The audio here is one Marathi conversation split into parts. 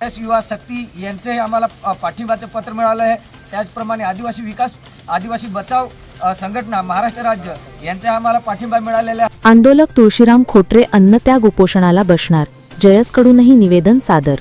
एस युवा शक्ती यांचे आम्हाला पाठिंबाचं पत्र मिळालं आहे. त्याचप्रमाणे आदिवासी विकास आदिवासी बचाव संघटना महाराष्ट्र राज्य यांचा आम्हाला पाठिंबा मिळालेला आहे. आंदोलक तुळशीराम खोटरे अन्नत्याग उपोषणाला बसणार. जयसकडूनही निवेदन सादर.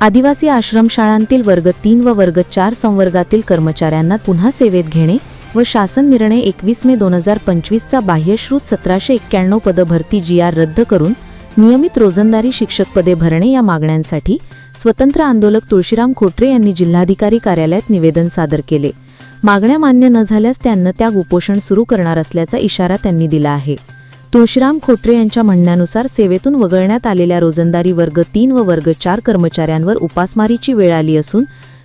आदिवासी आश्रमशाळांतील वर्ग तीन व वर्ग चार संवर्गातील कर्मचाऱ्यांना पुन्हा सेवेत घेणे व शासन निर्णय एकवीस मे दोन हजार पंचवीसचा बाह्यश्रुत सतराशे एक्क्याण्णव पदभरती जी आर रद्द करून नियमित रोजंदारी शिक्षक पदे भरणे या मागण्यांसाठी स्वतंत्र आंदोलक तुळशीराम खोटरे यांनी जिल्हाधिकारी कार्यालयात निवेदन सादर केले. मागण्या मान्य न झाल्यास त्यांना त्या उपोषण सुरू करणार असल्याचा इशारा त्यांनी दिला आहे. तुळशीराम खोटरे यांच्या म्हणण्यानुसार सेवेतून वगळण्यात आलेल्या रोजंदारी वर्ग तीन व वर्ग चार कर्मचाऱ्यांवर उपासमारीची वेळ आली असून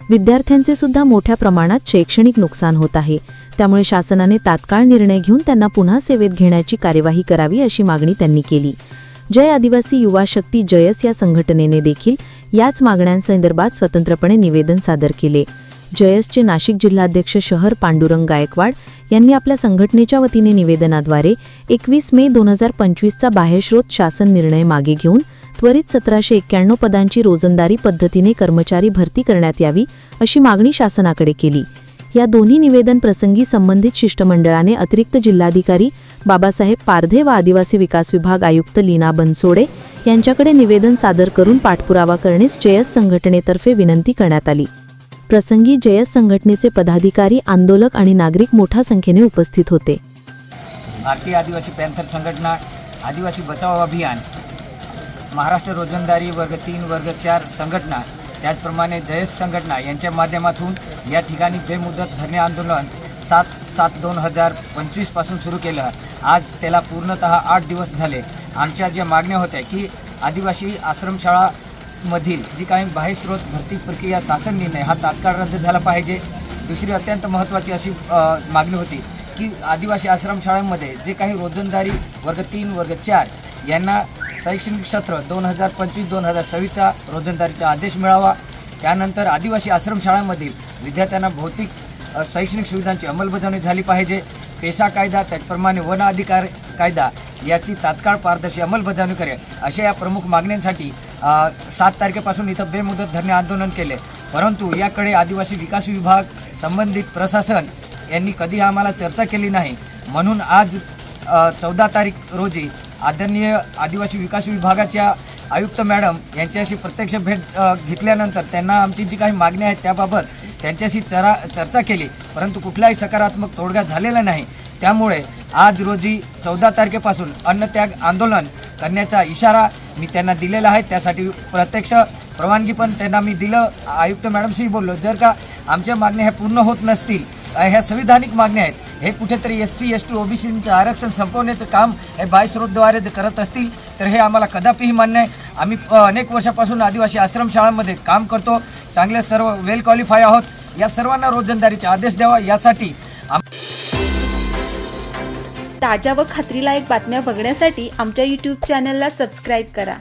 विद्यार्थ्यांचे सुद्धा मोठ्या प्रमाणात शैक्षणिक नुकसान होत आहे. त्यामुळे शासनाने तात्काळ निर्णय घेऊन त्यांना पुन्हा सेवेत घेण्याची कार्यवाही करावी अशी मागणी त्यांनी केली. जय आदिवासी युवा शक्ती जयस या संघटनेने देखील याच मागण्यांसंदर्भात स्वतंत्रपणे निवेदन सादर केले. जयसचे नाशिक जिल्हाध्यक्ष शहर पांडुरंग गायकवाड यांनी आपल्या संघटनेच्या वतीने निवेदनाद्वारे एकवीस मे दोन हजार पंचवीसचा बाह्यश्रोत शासन निर्णय मागे घेऊन त्वरित सतराशे एक्क्याण्णव पदांची रोजंदारी पद्धतीने कर्मचारी भरती करण्यात यावी अशी मागणी शासनाकडे केली. या दोन्ही निवेदन प्रसंगी संबंधित शिष्टमंडळाने अतिरिक्त जिल्हाधिकारी बाबासाहेब पारधे व आदिवासी विकास विभाग आयुक्त लीना बनसोडे यांच्याकडे निवेदन सादर करून पाठपुरावा करण्यास जयस संघटनेतर्फे विनंती करण्यात आली. प्रसंगी जयस संघटनेचे पदाधिकारी आंदोलक आणि नागरिक मोठ्या संख्येने उपस्थित होते. भारतीय आदिवासी पॅन्थर संघटना आदिवासी बचाव अभियान महाराष्ट्र रोजंदारी वर्ग तीन वर्ग चार संघटना त्याचप्रमाणे जयस संघटना यांच्या माध्यमातून या ठिकाणी बेमुदत धरणे आंदोलन सात सात दोन हजार पंचवीसपासून सुरू केलं. आज त्याला पूर्णत आठ दिवस झाले. आमच्या ज्या मागण्या होत्या की आदिवासी आश्रमशाळामधील जी काही बाह्यस्रोत भरती प्रक्रिया शासन निर्णय हा तात्काळ रद्द झाला पाहिजे. दुसरी अत्यंत महत्त्वाची अशी मागणी होती की आदिवासी आश्रमशाळांमध्ये जे काही रोजंदारी वर्ग तीन वर्ग चार यांना शैक्षणिक सत्र दोन हजार पंचवीस दोन हजार सव्वीसचा रोजंदारीचा आदेश मिळावा. त्यानंतर आदिवासी आश्रमशाळांमधील विद्यार्थ्यांना भौतिक शैक्षणिक सुविधांची अंमलबजावणी झाली पाहिजे. पेशा कायदा त्याचप्रमाणे वन अधिकार कायदा याची तात्काळ पारदर्शी अंमलबजावणी करेल. अशा या प्रमुख मागण्यांसाठी सात तारखेपासून इथं बेमुदत धरणे आंदोलन केले. परंतु याकडे आदिवासी विकास विभाग संबंधित प्रशासन यांनी कधी आम्हाला चर्चा केली नाही. म्हणून आज चौदा तारीख रोजी आदरणीय आदिवासी विकास विभागाच्या आयुक्त मॅडम यांच्याशी प्रत्यक्ष भेट घेतल्यानंतर त्यांना आमची जी काही मागणी आहेत त्याबाबत त्यांच्याशी चरा चर्चा केली परंतु कुठलाही सकारात्मक तोडगा झालेला नाही. त्यामुळे आज रोजी चौदा तारखेपासून अन्नत्याग आंदोलन करण्याचा इशारा मी त्यांना दिलेला आहे. त्यासाठी प्रत्यक्ष परवानगी पण त्यांना मी दिलं. आयुक्त मॅडमशी बोललो जर का आमच्या मागण्या ह्या पूर्ण होत नसतील ह्या संविधानिक मागण्या आहेत हे कुठेतरी एस सी एस टी ओबीसींचं आरक्षण संपवण्याचं काम हे बायस्रोतद्वारे जर करत असतील तर हे आम्हाला कदापिही मान्य आहे. आम्ही अनेक वर्षापासून आदिवासी आश्रमशाळांमध्ये काम करतो. चांगले सर्व वेल क्वालिफाय आहोत. या सर्वांना रोजंदारीचे आदेश द्यावा. यासाठी ताज्या व खात्रीलायक बातम्या बघण्यासाठी आमच्या यूट्यूब चॅनलला सबस्क्राईब करा.